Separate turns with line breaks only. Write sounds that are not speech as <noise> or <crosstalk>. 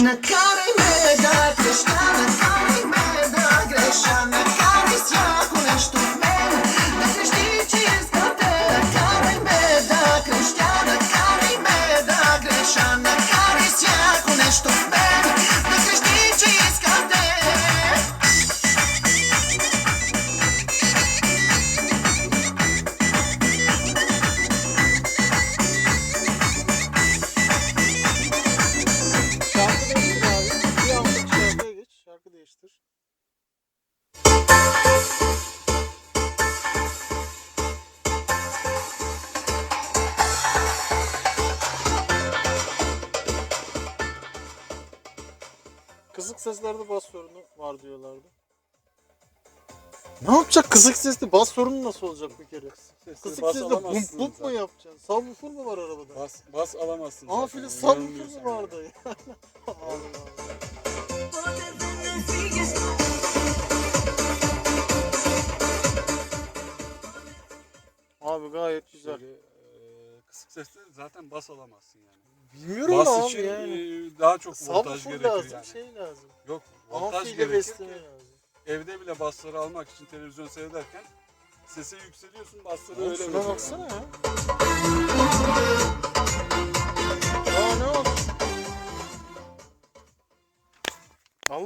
Накарай ме да креща, накарай
Kısık seslerde bas sorunu var diyorlardı. Ne yapacak kısık sesli bas sorunu nasıl olacak bir kere? Kısık
bas
sesle bum
alamazsın
bum mu
zaten.
yapacaksın? Subwoofer mu var arabada?
Bas, bas alamazsın zaten. Yani,
subwoofer mu
yani.
vardı ya? <laughs> Allah Allah. Abi gayet güzel.
Şöyle, e, kısık sesle zaten bas alamazsın yani.
Bilmiyorum
Bas
abi
için
yani.
e, daha çok voltaj
Subwoofer
gerekiyor
lazım,
yani.
şey lazım.
Yok voltaj
Amfiyle
gerekir
besleme
ki
lazım.
evde bile basları almak için televizyon seyrederken sesi yükseliyorsun basları
Oğlum
öyle
şuna
veriyor.
baksana ya.